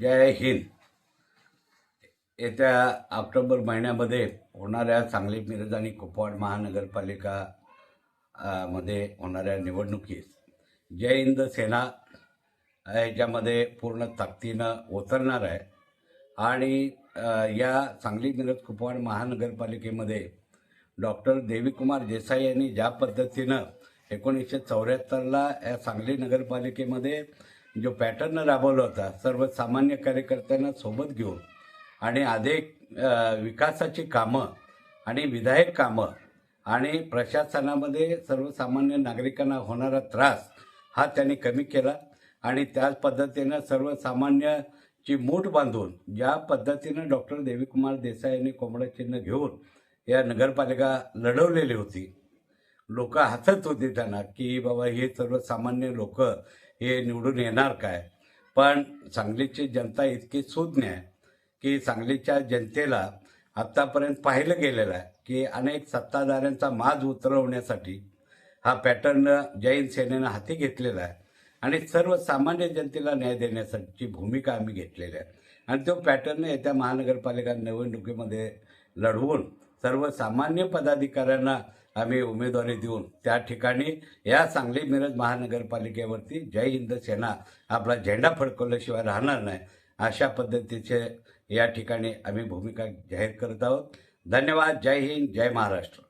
जय हिंद. येत्या ऑक्टोबर महिन्यामध्ये होणाऱ्या सांगली मिरज आणि कुपवाड महानगरपालिका मध्ये होणाऱ्या निवडणुकीत जय हिंद सेना ह्याच्यामध्ये पूर्ण ताकदीनं उतरणार आहे. आणि या सांगली मिरज कुपवाड महानगरपालिकेमध्ये डॉक्टर देवीकुमार देसाई यांनी ज्या पद्धतीनं एकोणीसशे चौऱ्याहत्तरला या सांगली नगरपालिकेमध्ये जो पॅटर्न राबवला होता सर्वसामान्य कार्यकर्त्यांना सोबत घेऊन आणि अधिक विकासाची कामं आणि विधायक कामं आणि प्रशासनामध्ये सर्वसामान्य नागरिकांना होणारा त्रास हा त्यांनी कमी केला आणि त्याच पद्धतीनं सर्वसामान्यची मूठ बांधून ज्या पद्धतीनं डॉक्टर देवीकुमार देसाई यांनी कोंबडा चिन्ह घेऊन या नगरपालिका लढवलेली होती लोक हसत होते त्यांना की बाबा हे सर्वसामान्य लोक हे निवडून येणार काय? पण सांगलीची जनता इतकी सुज्ञ आहे की सांगलीच्या जनतेला आत्तापर्यंत पाहिलं गेलेलं आहे की अनेक सत्ताधाऱ्यांचा माज उतरवण्यासाठी हा पॅटर्न जैन सेनेनं हाती घेतलेला आहे. आणि सर्वसामान्य जनतेला न्याय देण्यासाठीची भूमिका आम्ही घेतलेली आहे. आणि तो पॅटर्न येत्या महानगरपालिका निवडणुकीमध्ये लढवून सर्वसामान्य पदाधिकाऱ्यांना आम्ही उमेदवारी देऊन त्या ठिकाणी या सांगली मिरज महानगरपालिकेवरती जय हिंद सेना आपला झेंडा फडकवल्याशिवाय राहणार नाही अशा पद्धतीचे या ठिकाणी आम्ही भूमिका जाहीर करत आहोत. धन्यवाद. जय हिंद. जय महाराष्ट्र.